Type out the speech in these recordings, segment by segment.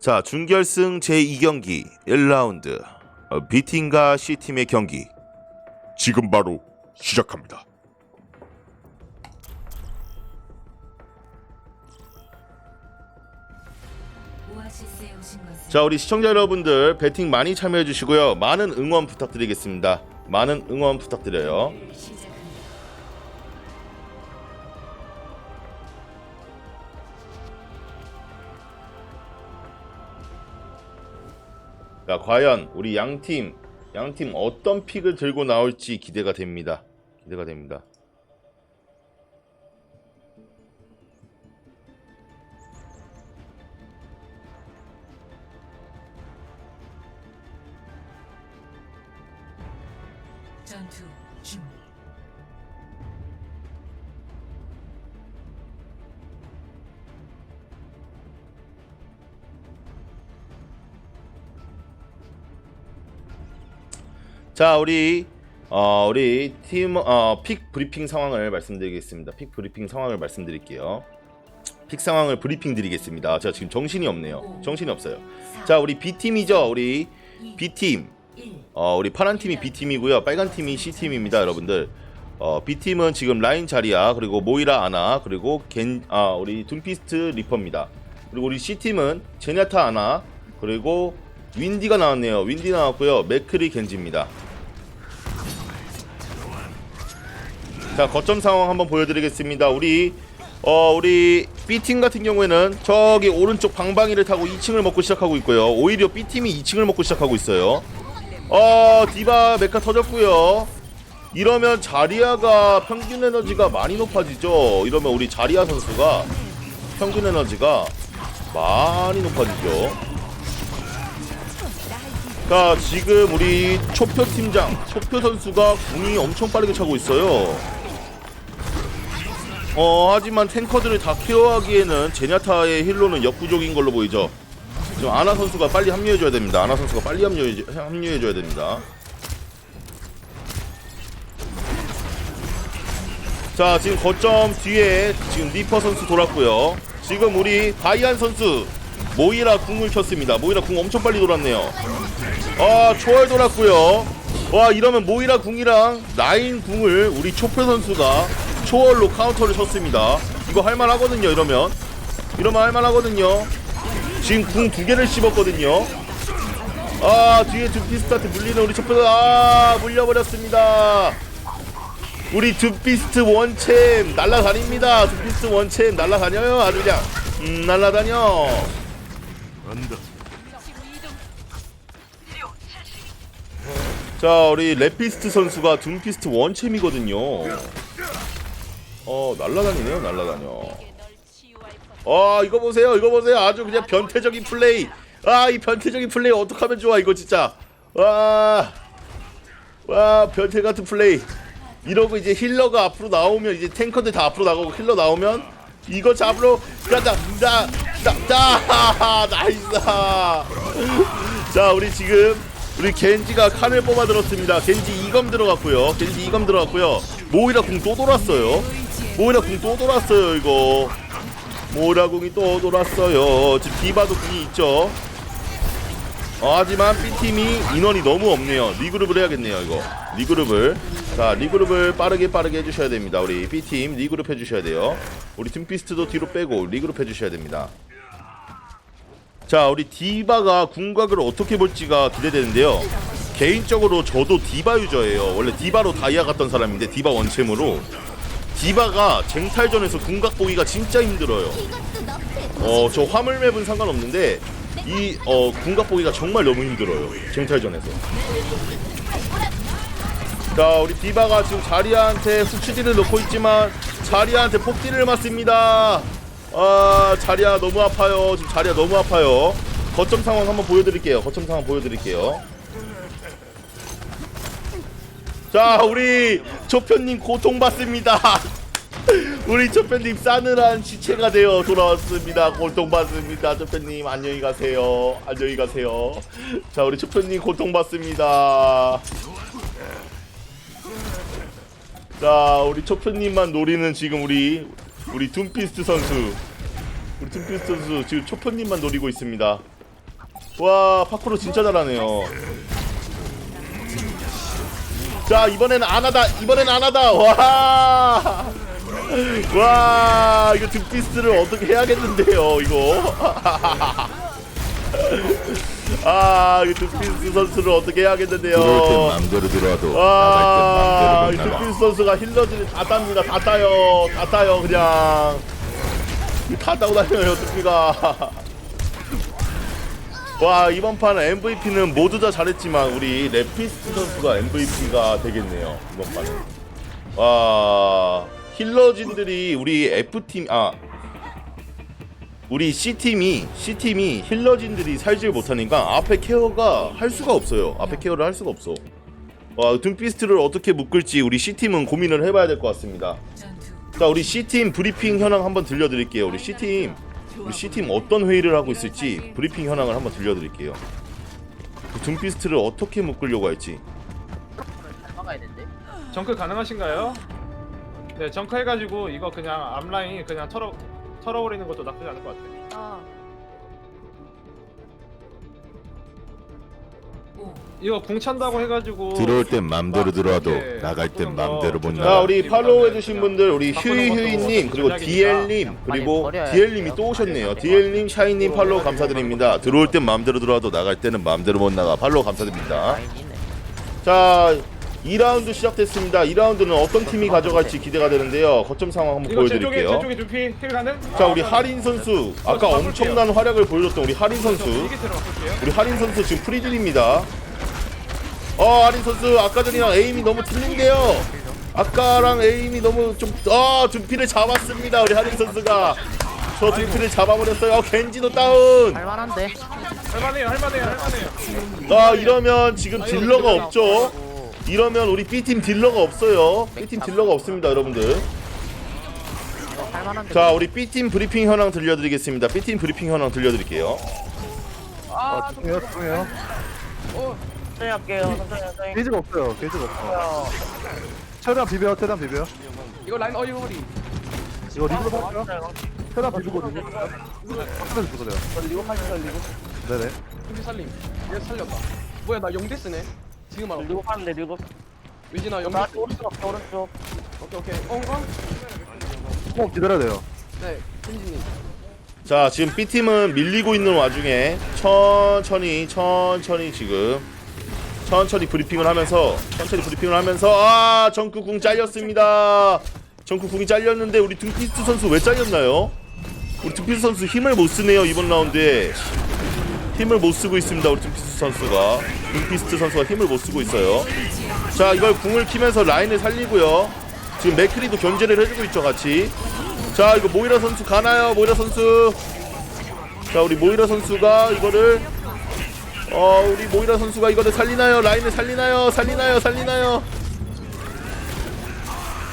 자, 준결승 제2경기 1라운드 어, B팀과 C팀의 경기 지금 바로 시작합니다. 오아시스에 오신 것을 자, 우리 시청자 여러분들 배팅 많이 참여해 주시고요. 많은 응원 부탁드리겠습니다. 많은 응원 부탁드려요. 시작 자, 과연 우리 양팀 양팀 어떤 픽을 들고 나올지 기대가 됩니다. 기대가 됩니다. 전투 준비. 자, 우리 어, 우리 팀 어, 픽 브리핑 상황을 말씀드리겠습니다. 픽 브리핑 상황을 말씀드릴게요. 픽 상황을 브리핑 드리겠습니다. 제가 지금 정신이 없네요. 정신이 없어요. 자, 우리 B 팀이죠. 우리 B 팀. 1. 어, 우리 파란 팀이 B 팀이고요. 빨간 팀이 C 팀입니다, 여러분들. 어, B 팀은 지금 라인 자리야, 그리고 모이라 아나, 그리고 겐, 아, 우리 둠피스트 리퍼입니다. 그리고 우리 C 팀은 제냐타 아나, 그리고 윈디가 나왔네요. 윈디 나왔고요. 맥크리 겐지입니다. 자, 거점 상황 한번 보여드리겠습니다. 우리 어 우리 B팀 같은 경우에는 저기 오른쪽 방방이를 타고 2층을 먹고 시작하고 있고요. 오히려 B팀이 2층을 먹고 시작하고 있어요. 어 디바 메카 터졌고요. 이러면 자리아가 평균 에너지가 많이 높아지죠. 이러면 우리 자리아 선수가 평균 에너지가 많이 높아지죠. 자 지금 우리 초표 팀장 초표 선수가 궁이 엄청 빠르게 차고 있어요. 어 하지만 탱커들을 다 케어하기에는 제냐타의 힐로는 역부족인 걸로 보이죠. 지금 아나 선수가 빨리 합류해줘야 됩니다. 아나 선수가 빨리 합류해, 합류해줘야 됩니다. 자 지금 거점 뒤에 지금 리퍼 선수 돌았고요. 지금 우리 바이안 선수 모이라 궁을 켰습니다. 모이라 궁 엄청 빨리 돌았네요. 아 초월 돌았고요. 와 이러면 모이라 궁이랑 라인 궁을 우리 초표 선수가 초월로 카운터를 쳤습니다. 이거 할만하거든요. 이러면 이러면 할만하거든요. 지금 궁 두 개를 씹었거든요. 아 뒤에 둠피스트한테 물리는 우리 초표 아 물려버렸습니다. 우리 둠피스트 원챔 날라다닙니다. 둠피스트 원챔 날라다녀요. 아주 그냥 음 날라다녀. 자 우리 레피스트 선수가 둠피스트 원챔이거든요 어 날라다니네요 날라다녀. 아 이거 보세요 이거 보세요. 아주 그냥 변태적인 플레이. 아 이 변태적인 플레이 어떡하면 좋아 이거 진짜. 와, 와 변태 같은 플레이. 이러고 이제 힐러가 앞으로 나오면 이제 탱커들 다 앞으로 나가고 힐러 나오면 이거 잡으러 가자 나나나 나이스. 자 우리 지금 우리 겐지가 칸을 뽑아 들었습니다. 겐지 이검 들어갔고요. 겐지 이검 들어갔고요. 모이라 궁 또 돌았어요 모이라 궁 또 돌았어요 이거. 모이라 궁이 또 돌았어요. 지금 디바도 궁이 있죠? 어, 하지만 B팀이 인원이 너무 없네요. 리그룹을 해야겠네요 이거. 리그룹을. 자 리그룹을 빠르게 빠르게 해주셔야 됩니다 우리 B팀. 리그룹 해주셔야 돼요. 우리 팀피스트도 뒤로 빼고 리그룹 해주셔야 됩니다. 자 우리 디바가 궁각을 어떻게 볼지가 기대되는데요. 개인적으로 저도 디바 유저예요. 원래 디바로 다이아 갔던 사람인데 디바 원챔으로 디바가 쟁탈전에서 궁각 보기가 진짜 힘들어요. 어 저 화물 맵은 상관없는데 이 어 궁각 보기가 정말 너무 힘들어요 쟁탈전에서. 자 우리 디바가 지금 자리아한테 후추디를 넣고 있지만 자리아한테 폭딜을 맞습니다. 아 자리아 너무 아파요. 지금 자리아 너무 아파요. 거점 상황 한번 보여드릴게요. 거점 상황 보여드릴게요 자 우리 조편님 고통받습니다. 우리 조편님 싸늘한 시체가 되어 돌아왔습니다. 고통받습니다. 조편님 안녕히 가세요. 안녕히 가세요. 자 우리 조편님 고통받습니다. 자 우리 초편님만 노리는 지금 우리 우리 둠피스트 선수. 우리 둠피스트 선수 지금 초편님만 노리고 있습니다. 와 파쿠르 진짜 잘하네요 자 이번엔 안하다 이번엔 안하다 와 와, 이거 득피스를 어떻게 해야겠는데요, 이거. 아, 이거 득피스 선수를 어떻게 해야겠는데요. 맘대로 들어와도 와, 나갈 이땐 맘대로 못 나가. 득피스 선수가 힐러들이 다 땁니다. 다 따요. 다 따요, 그냥. 다 따고 다녀요, 득피가. 와, 이번 판 MVP는 모두 다 잘했지만, 우리 레피스트 선수가 MVP가 되겠네요, 이번 판은. 와 힐러진들이 우리 F팀 아 우리 C팀이 C팀이 힐러진들이 살질 못하니까 앞에 케어가 할 수가 없어요. 앞에 케어를 할 수가 없어. 와 둠피스트를 어떻게 묶을지 우리 C팀은 고민을 해봐야 될 것 같습니다. 자 우리 C팀 브리핑 현황 한번 들려드릴게요 우리 C팀 우리 C팀 어떤 회의를 하고 있을지 브리핑 현황을 한번 들려드릴게요 그 둠피스트를 어떻게 묶으려고 할지 정크 가능하신가요? 네, 정크 해가지고 이거 그냥 앞라인 그냥 털어 털어버리는 것도 나쁘지 않을 것 같아요. 5 이거 궁 찬다고 해가지고 들어올 땐 맘대로 들어와도 이렇게 나갈 땐 바꾸는 거 맘대로 못 자, 자 나가. 우리 팔로우 해주신 분들 우리 바꾸는 것도 휴이 휴이님 그리고. 디엘님 그리고 디엘님이 또 오셨네요. 디엘님 샤이님 팔로우 감사드립니다. 들어올 땐 마음대로 들어와도 나갈 때는 마음대로 못 나가. 팔로우 감사드립니다. 자 2라운드 시작됐습니다 2라운드는 어떤 팀이 가져갈지 기대가 되는데요 거점 상황 한번 이거 제 보여드릴게요 쪽에 두피 힐 가능? 자 우리 하린 선수 아까 엄청난 활약을 보여줬던 우리 하린 선수 이게 들어갈게요. 우리 하린 선수 지금 프리딜입니다. 어 하린 선수 아까 전이랑 에임이 너무 틀린데요. 아까랑 에임이 너무 좀아 두피를 잡았습니다. 우리 하린 선수가 저 두피를 잡아버렸어요. 어, 겐지도 다운. 할만한데 할만해요, 할만해요, 할만해요. 아 이러면 지금 딜러가 없죠. 이러면 우리 B팀 딜러가 없어요. B팀 딜러가 없습니다, 여러분들. 할만한데 자 우리 B팀 브리핑 현황 들려드리겠습니다. B팀 브리핑 현황 들려드릴게요. 중요해요, 중요해요. 천천히 할게요 천천히 천천히 게이지가 없어요, 게이지가 없어. 최대한 비벼요, 최대한 비벼요. 이거 라인 어이버리 이거 리그로 할게요. 최대한 비비고 리그. 비벼도 돼요. 리고 팔 살리고 네네. 준비 살림 얘 살렸다 뭐야 나 영대스네 지금 알아 리고 파는데 리고. 위진아 영대 나 오른쪽 오른쪽. 오케이 오케이. 엉엉 꼭 기다려야 돼요. 네 켄지님 자 지금 B팀은 밀리고 있는 와중에 천천히 천천히 지금 천천히 브리핑을 하면서 천천히 브리핑을 하면서 아 정크 궁 잘렸습니다. 정크 궁이 잘렸는데 우리 둠피스트 선수 왜 잘렸나요? 우리 둠피스트 선수 힘을 못 쓰네요 이번 라운드에 힘을 못 쓰고 있습니다. 우리 둠피스트 선수가. 둠피스트 선수가 힘을 못 쓰고 있어요. 자 이걸 궁을 키면서 라인을 살리고요. 지금 맥크리도 견제를 해주고 있죠 같이. 자 이거 모이라 선수 가나요? 모이라 선수. 자 우리 모이라 선수가 이거를 어 우리 모이라 선수가 이거를 살리나요? 라인을 살리나요? 살리나요? 살리나요?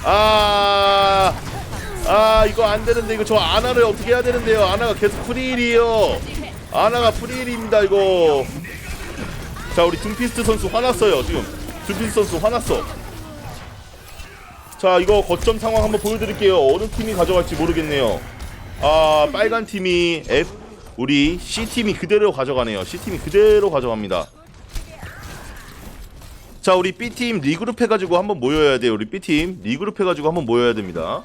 아, 아 이거 안 되는데 이거 저 아나를 어떻게 해야 되는데요? 아나가 계속 프리일이에요 아나가 프리일입니다 이거. 자 우리 둠피스트 선수 화났어요 지금. 둠피스트 선수 화났어. 자 이거 거점 상황 한번 보여드릴게요. 어느 팀이 가져갈지 모르겠네요. 아 빨간 팀이 F 우리 C 팀이 그대로 가져가네요. C 팀이 그대로 가져갑니다. 자 우리 B 팀 리그룹 해가지고 한번 모여야 돼요 우리 B 팀. 리그룹 해가지고 한번 모여야 됩니다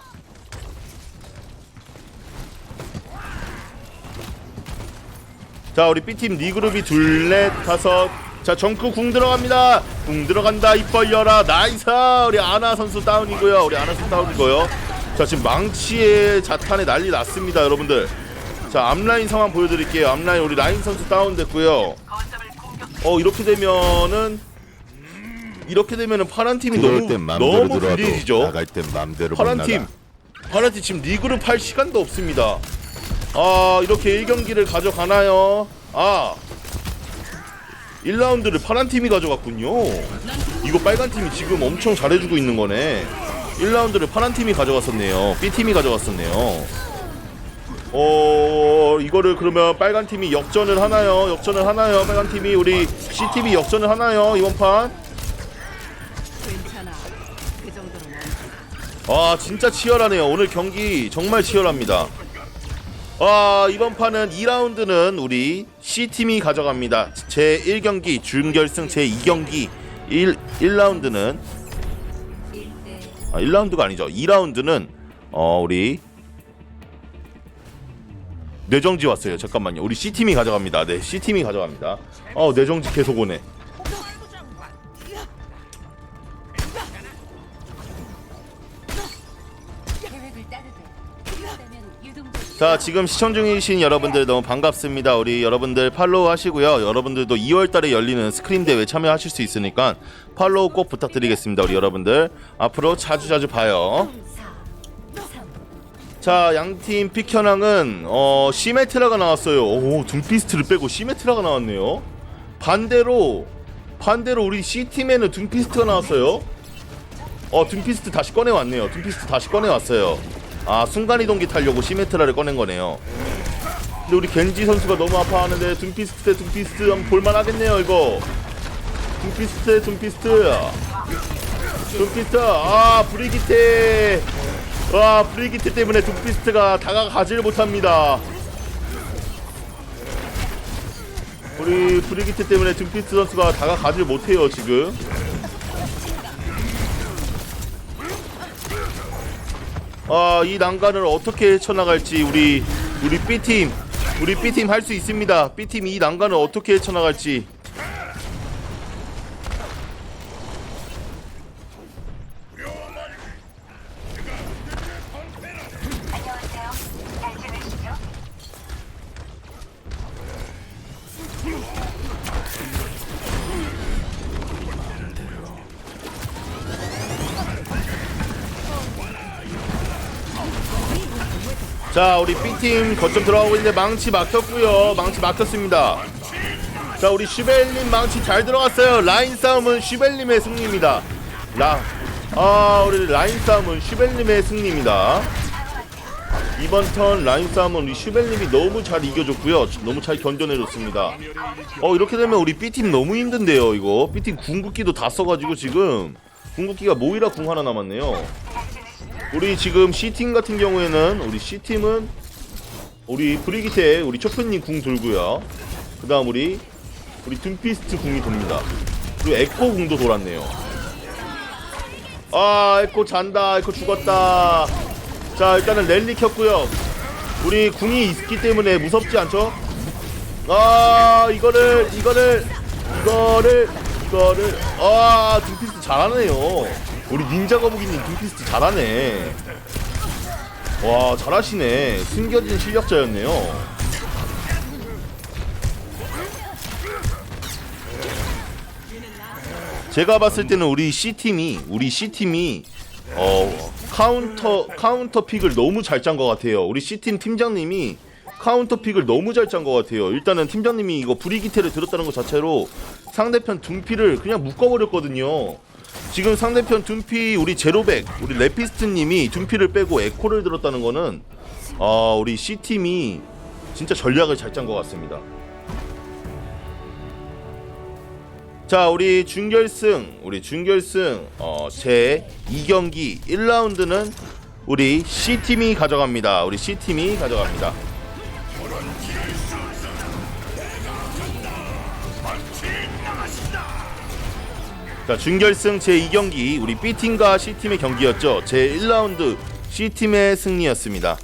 자 우리 B팀 리그룹이 둘넷 다섯. 자 정크 궁 들어갑니다. 궁 들어간다. 입 벌려라. 나이스. 우리 아나 선수 다운이고요. 우리 아나 선수 다운이고요. 자 지금 망치의 자탄에 난리 났습니다 여러분들. 자 앞라인 상황 보여드릴게요. 앞라인 우리 라인 선수 다운됐고요. 어 이렇게 되면은 이렇게 되면은 파란 팀이 너무 너무 불리해지죠 파란. 팀. 파란 팀 지금 리그룹 할 시간도 없습니다. 아 이렇게 1경기를 가져가나요? 아 1라운드를 파란 팀이 가져갔군요. 이거 빨간 팀이 지금 엄청 잘해주고 있는 거네. 1라운드를 파란 팀이 가져갔었네요. B 팀이 가져갔었네요. 어 이거를 그러면 빨간 팀이 역전을 하나요? 역전을 하나요? 빨간 팀이 우리 C 팀이 역전을 하나요? 이번 판? 아 진짜 치열하네요 오늘 경기 정말 치열합니다 아 이번 판은 2라운드는 우리 C팀이 가져갑니다. 제 1경기 준결승 제 2경기 1 1라운드는 1대 아 1라운드가 아니죠. 2라운드는 어 우리 뇌정지 왔어요. 잠깐만요. 우리 C팀이 가져갑니다. 네, C팀이 가져갑니다. 어, 뇌정지 계속 오네. 자 지금 시청 중이신 여러분들 너무 반갑습니다. 우리 여러분들 팔로우 하시고요. 여러분들도 2월달에 열리는 스크림 대회 참여하실 수 있으니까 팔로우 꼭 부탁드리겠습니다 우리 여러분들. 앞으로 자주 자주 봐요. 4 3자 양팀 픽 현황은 어 시메트라가 나왔어요. 오 둠피스트를 빼고 시메트라가 나왔네요. 반대로 반대로 우리 C팀에는 둠피스트가 나왔어요. 어 둠피스트 다시 꺼내왔네요. 둠피스트 다시 꺼내왔어요 아 순간이동기 타려고 시메트라를 꺼낸 거네요. 근데 우리 겐지 선수가 너무 아파하는데 둠피스트 대 둠피스트 한번 볼만 하겠네요 이거. 둠피스트 대 둠피스트. 둠피스트 아 브리기테. 와 브리기테 때문에 둠피스트가 다가가지를 못합니다. 우리 브리기테 때문에 둠피스트 선수가 다가가지를 못해요 지금 아, 이 난간을 어떻게 헤쳐나갈지 우리 우리 B팀 우리 B팀 할 수 있습니다. B팀 이 난간을 어떻게 헤쳐나갈지 자, 우리 B팀 거점 들어가고 있는데 망치 막혔고요. 망치 막혔습니다. 자, 우리 슈벨님 망치 잘 들어갔어요. 라인 싸움은 슈벨님의 승리입니다. 라, 아, 우리 라인 싸움은 슈벨님의 승리입니다. 이번 턴 라인 싸움은 우리 슈벨님이 너무 잘 이겨줬고요. 너무 잘 견뎌내줬습니다. 어, 이렇게 되면 우리 B팀 너무 힘든데요, 이거. B팀 궁극기도 다 써가지고 지금 궁극기가 모이라 궁 하나 남았네요. 우리 지금 C팀 같은 경우에는 우리 C팀은 우리 브리기테 우리 초프님 궁 돌고요. 그 다음 우리 우리 둠피스트 궁이 돕니다. 그리고 에코 궁도 돌았네요. 아 에코 잔다 에코 죽었다. 자 일단은 랠리 켰고요. 우리 궁이 있기 때문에 무섭지 않죠? 아 이거를 이거를 이거를 이거를 아 둠피스트 잘하네요. 우리 닌자 거북이님 둠피스트 잘하네. 와 잘하시네. 숨겨진 실력자였네요. 제가 봤을 때는 우리 C 팀이 우리 C 팀이 어 카운터 카운터 픽을 너무 잘 짠 것 같아요. 우리 C 팀 팀장님이 카운터 픽을 너무 잘 짠 것 같아요. 일단은 팀장님이 이거 브리기테를 들었다는 것 자체로 상대편 둠피를 그냥 묶어버렸거든요. 지금 상대편 둠피 우리 제로백 우리 레피스트님이 둠피를 빼고 에코를 들었다는 거는 아 우리 C 팀이 진짜 전략을 잘 짠 것 같습니다. 자 우리 준결승 우리 준결승 어 제 2경기 1라운드는 우리 C팀이 가져갑니다. 우리 C팀이 가져갑니다. 자 준결승 제 2경기 우리 B팀과 C팀의 경기였죠. 제 1라운드 C팀의 승리였습니다.